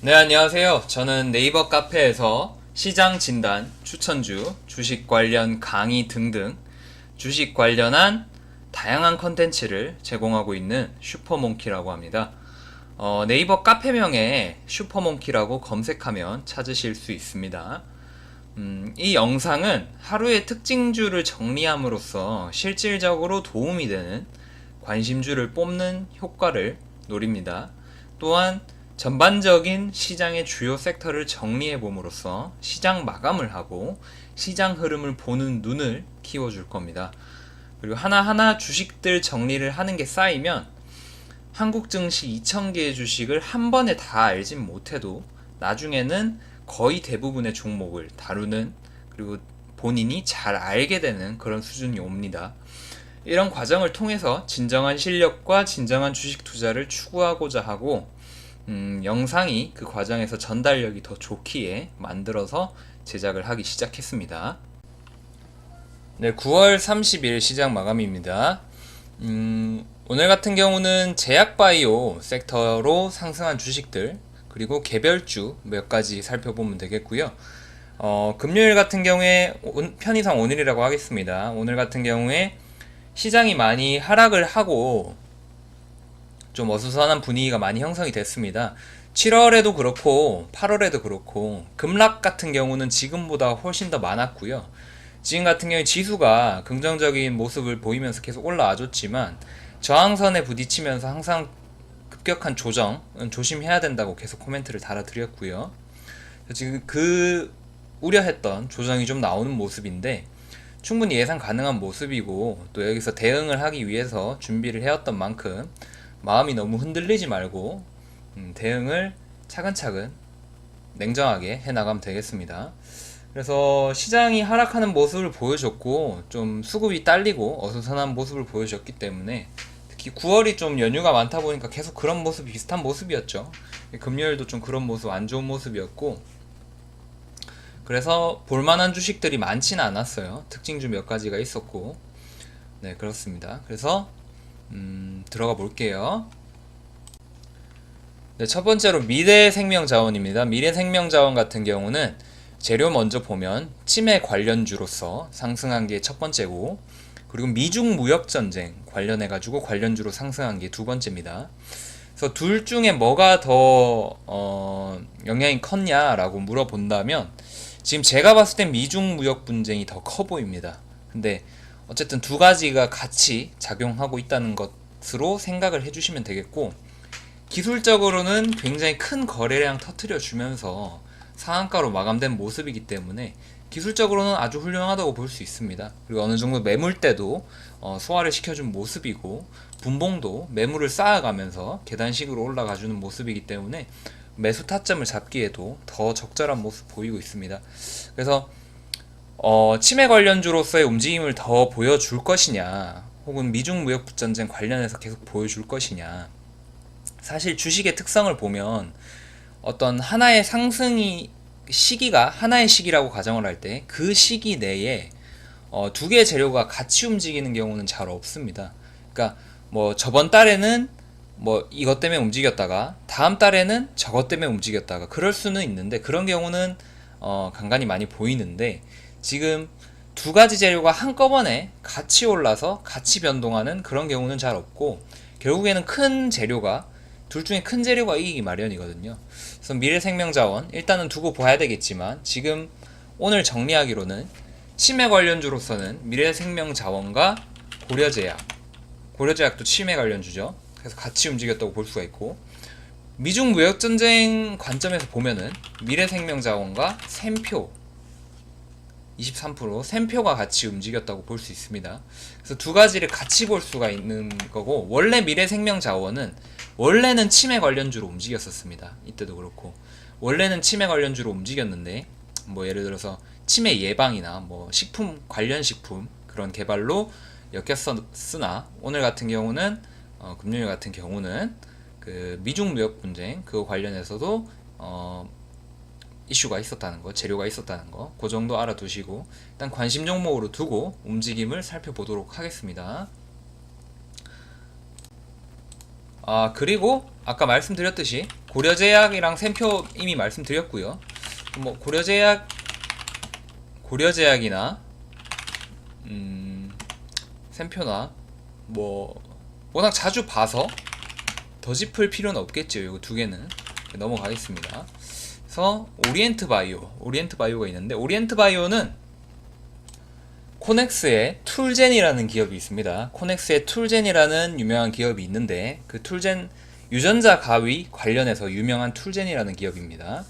네, 안녕하세요. 저는 네이버 카페에서 시장 진단, 추천주, 주식 관련 강의 등등 주식 관련한 다양한 컨텐츠를 제공하고 있는 슈퍼몽키라고 합니다. 어, 네이버 카페명에 슈퍼몽키라고 검색하면 찾으실 수 있습니다. 음, 이 영상은 하루의 특징주를 정리함으로써 실질적으로 도움이 되는 관심주를 뽑는 효과를 노립니다. 또한 전반적인 시장의 주요 섹터를 정리해 봄으로써 시장 마감을 하고 시장 흐름을 보는 눈을 키워줄 겁니다. 그리고 하나하나 주식들 정리를 하는 게 쌓이면 한국 증시 2,000개의 주식을 한 번에 다 알진 못해도 나중에는 거의 대부분의 종목을 다루는 그리고 본인이 잘 알게 되는 그런 수준이 옵니다. 이런 과정을 통해서 진정한 실력과 진정한 주식 투자를 추구하고자 하고 음, 영상이 그 과정에서 전달력이 더 좋기에 만들어서 제작을 하기 시작했습니다. 네, 9월 30일 시장 마감입니다. 음, 오늘 같은 경우는 제약바이오 섹터로 상승한 주식들 그리고 개별주 몇 가지 살펴보면 되겠고요. 어, 금요일 같은 경우에 온- 편의상 오늘이라고 하겠습니다. 오늘 같은 경우에 시장이 많이 하락을 하고 좀 어수선한 분위기가 많이 형성이 됐습니다. 7월에도 그렇고 8월에도 그렇고 급락 같은 경우는 지금보다 훨씬 더 많았고요. 지금 같은 경우에 지수가 긍정적인 모습을 보이면서 계속 올라와 줬지만 저항선에 부딪히면서 항상 급격한 조정은 조심해야 된다고 계속 코멘트를 달아드렸고요. 지금 그 우려했던 조정이 좀 나오는 모습인데 충분히 예상 가능한 모습이고 또 여기서 대응을 하기 위해서 준비를 해왔던 만큼 마음이 너무 흔들리지 말고 음, 대응을 차근차근 냉정하게 해 나가면 되겠습니다. 그래서 시장이 하락하는 모습을 보여줬고 좀 수급이 딸리고 어수선한 모습을 보여줬기 때문에 특히 9월이 좀 연휴가 많다 보니까 계속 그런 모습 비슷한 모습이었죠. 금요일도 좀 그런 모습 안 좋은 모습이었고 그래서 볼만한 주식들이 많지는 않았어요. 특징주 몇 가지가 있었고 네 그렇습니다. 그래서 음, 들어가 볼게요. 네, 첫 번째로 미래 생명 자원입니다. 미래 생명 자원 같은 경우는 재료 먼저 보면 치매 관련주로서 상승한 게 첫 번째고 그리고 미중 무역 전쟁 관련해 가지고 관련주로 상승한 게 두 번째입니다. 그래서 둘 중에 뭐가 더 어, 영향이 컸냐라고 물어본다면 지금 제가 봤을 땐 미중 무역 분쟁이 더 커 보입니다. 근데 어쨌든 두 가지가 같이 작용하고 있다는 것으로 생각을 해주시면 되겠고 기술적으로는 굉장히 큰 거래량 터트려 주면서 상한가로 마감된 모습이기 때문에 기술적으로는 아주 훌륭하다고 볼 수 있습니다. 그리고 어느 정도 매물대도 어, 소화를 시켜준 모습이고 분봉도 매물을 쌓아가면서 계단식으로 올라가주는 모습이기 때문에 매수 타점을 잡기에도 더 적절한 모습 보이고 있습니다. 그래서 어, 치매 관련주로서의 움직임을 더 보여줄 것이냐, 혹은 미중 무역 전쟁 관련해서 계속 보여줄 것이냐. 사실 주식의 특성을 보면 어떤 하나의 상승이 시기가 하나의 시기라고 가정을 할 때 그 시기 내에 어, 두 개의 재료가 같이 움직이는 경우는 잘 없습니다. 그러니까 뭐 저번 달에는 뭐 이것 때문에 움직였다가 다음 달에는 저것 때문에 움직였다가 그럴 수는 있는데 그런 경우는 어, 간간히 많이 보이는데 지금 두 가지 재료가 한꺼번에 같이 올라서 같이 변동하는 그런 경우는 잘 없고 결국에는 큰 재료가 둘 중에 큰 재료가 이기기 마련이거든요. 그래서 미래생명자원 일단은 두고 봐야 되겠지만 지금 오늘 정리하기로는 치매 관련주로서는 미래생명자원과 고려제약, 고려제약도 치매 관련주죠. 그래서 같이 움직였다고 볼 수가 있고 미중 무역 전쟁 관점에서 보면은 미래생명자원과 샘표 23% 샘표가 같이 움직였다고 볼 수 있습니다. 그래서 두 가지를 같이 볼 수가 있는 거고 원래 미래생명자원은 원래는 치매 관련주로 움직였었습니다. 이때도 그렇고 원래는 치매 관련주로 움직였는데 뭐 예를 들어서 치매 예방이나 뭐 식품 관련 식품 그런 개발로 엮였으나 오늘 같은 경우는 어, 금요일 같은 경우는 그 미중 무역 분쟁 그거 관련해서도 어, 이슈가 있었다는 거, 재료가 있었다는 거, 그 정도 알아두시고 일단 관심 종목으로 두고 움직임을 살펴보도록 하겠습니다. 아 그리고 아까 말씀드렸듯이 고려제약이랑 샘표 이미 말씀드렸고요. 뭐 고려제약 고려제약이나 음, 샘표나 뭐 워낙 자주 봐서 더 짚을 필요는 없겠죠. 이거 두 개는 넘어가겠습니다. 그래서 오리엔트 바이오, 오리엔트 바이오가 있는데 오리엔트 바이오는 코넥스의 툴젠이라는 기업이 있습니다. 코넥스의 툴젠이라는 유명한 기업이 있는데 그 툴젠 유전자 가위 관련해서 유명한 툴젠이라는 기업입니다.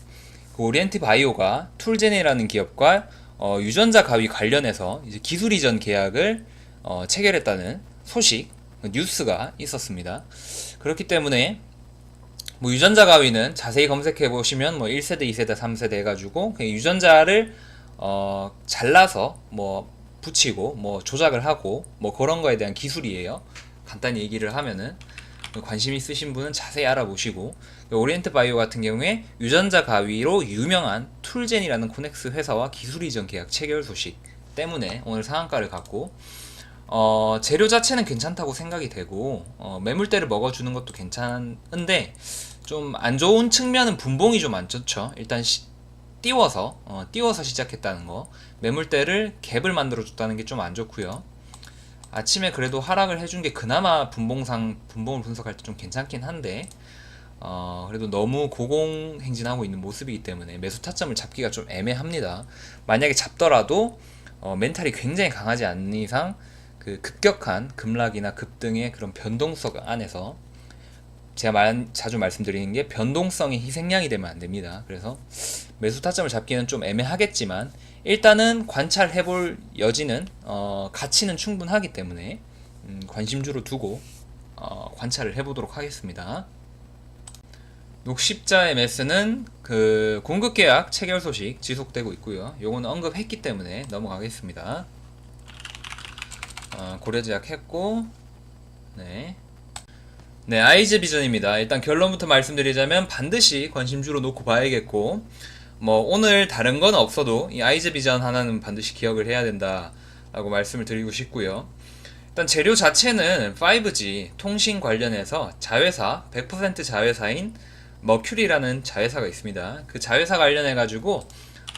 그 오리엔트 바이오가 툴젠이라는 기업과 어, 유전자 가위 관련해서 기술 이전 계약을 어, 체결했다는 소식 뉴스가 있었습니다. 그렇기 때문에 뭐 유전자 가위는 자세히 검색해 보시면 뭐 1세대, 2세대, 3세대 해가지고 그냥 유전자를 어, 잘라서 뭐 붙이고 뭐 조작을 하고 뭐 그런 거에 대한 기술이에요. 간단히 얘기를 하면은 관심 있으신 분은 자세히 알아보시고 오리엔트 바이오 같은 경우에 유전자 가위로 유명한 툴젠이라는 코넥스 회사와 기술 이전 계약 체결 소식 때문에 오늘 상한가를 갖고 어, 재료 자체는 괜찮다고 생각이 되고 어, 매물대를 먹어주는 것도 괜찮은데 좀 안 좋은 측면은 분봉이 좀 안 좋죠. 일단 시, 띄워서 어, 띄워서 시작했다는 거 매물대를 갭을 만들어 줬다는 게 좀 안 좋고요. 아침에 그래도 하락을 해준 게 그나마 분봉상 분봉을 분석할 때 좀 괜찮긴 한데 어, 그래도 너무 고공 행진하고 있는 모습이기 때문에 매수 타점을 잡기가 좀 애매합니다. 만약에 잡더라도 어, 멘탈이 굉장히 강하지 않는 이상 그 급격한 급락이나 급등의 그런 변동성 안에서 제가 말, 자주 말씀드리는 게 변동성의 희생양이 되면 안 됩니다. 그래서 매수 타점을 잡기는 좀 애매하겠지만 일단은 관찰해 볼 여지는 어, 가치는 충분하기 때문에 음, 관심주로 두고 어, 관찰을 해 보도록 하겠습니다. 녹십자 MS는 그 공급 계약 체결 소식 지속되고 있고요. 요거는 언급했기 때문에 넘어가겠습니다. 어, 고려제약 했고 네. 네, 아이즈 비전입니다. 일단 결론부터 말씀드리자면 반드시 관심주로 놓고 봐야겠고 뭐 오늘 다른 건 없어도 이 아이즈 비전 하나는 반드시 기억을 해야 된다라고 말씀을 드리고 싶고요. 일단 재료 자체는 5G 통신 관련해서 자회사 100% 자회사인 머큐리라는 자회사가 있습니다. 그 자회사 관련해 가지고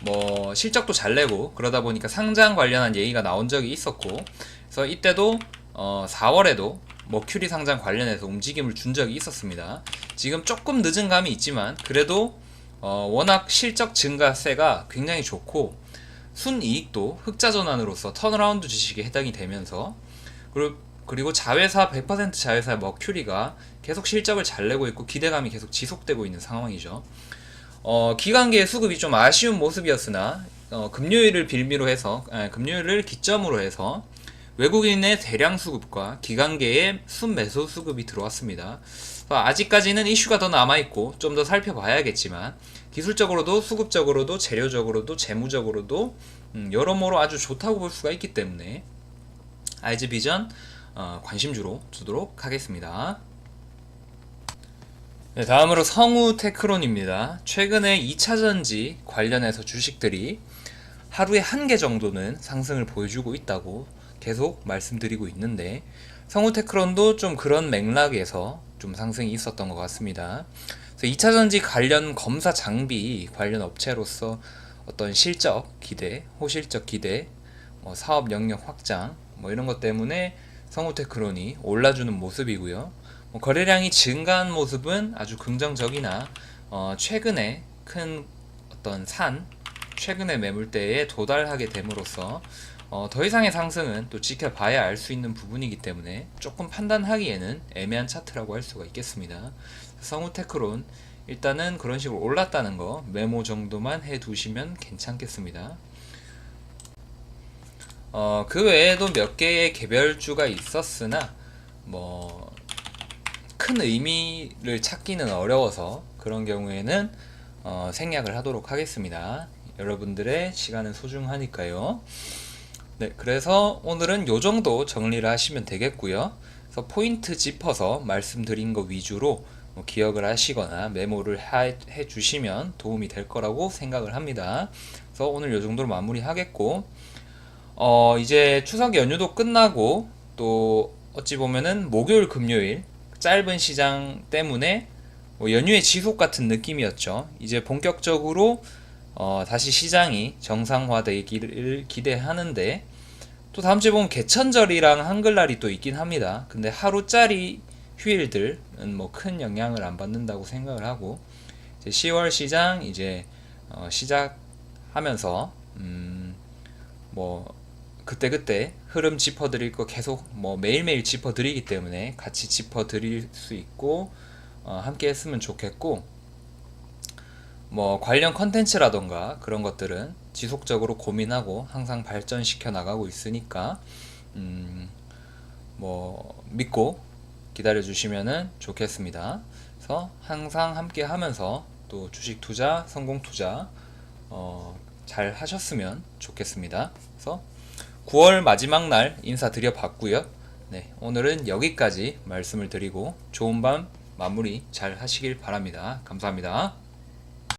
뭐 실적도 잘 내고 그러다 보니까 상장 관련한 얘기가 나온 적이 있었고 그래서 이때도 어 4월에도 머큐리 상장 관련해서 움직임을 준 적이 있었습니다. 지금 조금 늦은 감이 있지만 그래도 어 워낙 실적 증가세가 굉장히 좋고 순이익도 흑자 전환으로서 턴어라운드 주식에 해당이 되면서 그리고 그리고 자회사 100% 자회사 머큐리가 계속 실적을 잘 내고 있고 기대감이 계속 지속되고 있는 상황이죠. 어, 기관계 수급이 좀 아쉬운 모습이었으나 어, 금요일을 빌미로 해서 아니, 금요일을 기점으로 해서 외국인의 대량 수급과 기관계의 순매수 수급이 들어왔습니다. 아직까지는 이슈가 더 남아있고 좀 더 살펴봐야겠지만 기술적으로도 수급적으로도 재료적으로도 재무적으로도 음, 여러모로 아주 좋다고 볼 수가 있기 때문에 아이즈 비전 어, 관심주로 두도록 하겠습니다. 네, 다음으로 성우 테크론입니다. 최근에 2차전지 관련해서 주식들이 하루에 한 개 정도는 상승을 보여주고 있다고 계속 말씀드리고 있는데 성우 테크론도 좀 그런 맥락에서 좀 상승이 있었던 것 같습니다. 그래서 2차전지 관련 검사 장비 관련 업체로서 어떤 실적 기대, 호실적 기대, 뭐 사업 영역 확장 뭐 이런 것 때문에 성우테크론이 올라주는 모습이고요. 뭐 거래량이 증가한 모습은 아주 긍정적이나 어, 최근에 큰 어떤 산 최근의 매물대에 도달하게 됨으로써 어, 더 이상의 상승은 또 지켜봐야 알 수 있는 부분이기 때문에 조금 판단하기에는 애매한 차트라고 할 수가 있겠습니다. 성우테크론 일단은 그런 식으로 올랐다는 거 메모 정도만 해 두시면 괜찮겠습니다. 어, 그 외에도 몇 개의 개별주가 있었으나 뭐 큰 의미를 찾기는 어려워서 그런 경우에는 어, 생략을 하도록 하겠습니다. 여러분들의 시간은 소중하니까요. 네, 그래서 오늘은 요 정도 정리를 하시면 되겠고요. 그래서 포인트 짚어서 말씀드린 거 위주로 뭐 기억을 하시거나 메모를 하, 해 주시면 도움이 될 거라고 생각을 합니다. 그래서 오늘 요 정도로 마무리하겠고 어, 이제 추석 연휴도 끝나고 또 어찌 보면은 목요일 금요일 짧은 시장 때문에 뭐 연휴의 지속 같은 느낌이었죠. 이제 본격적으로 어, 다시 시장이 정상화되기를 기대하는데 또 다음 주에 보면 개천절이랑 한글날이 또 있긴 합니다. 근데 하루짜리 휴일들은 뭐 큰 영향을 안 받는다고 생각을 하고 이제 10월 시장 이제 어, 시작하면서 음, 뭐 그때 그때 흐름 짚어드릴 거 계속 뭐 매일매일 짚어드리기 때문에 같이 짚어드릴 수 있고 어, 함께 했으면 좋겠고 뭐 관련 컨텐츠라던가 그런 것들은 지속적으로 고민하고 항상 발전시켜 나가고 있으니까 음, 뭐 믿고 기다려 주시면은 좋겠습니다. 그래서 항상 함께 하면서 또 주식 투자, 성공 투자 어, 잘 하셨으면 좋겠습니다. 그래서 9월 마지막 날 인사드려 봤고요. 네, 오늘은 여기까지 말씀을 드리고 좋은 밤 마무리 잘 하시길 바랍니다. 감사합니다.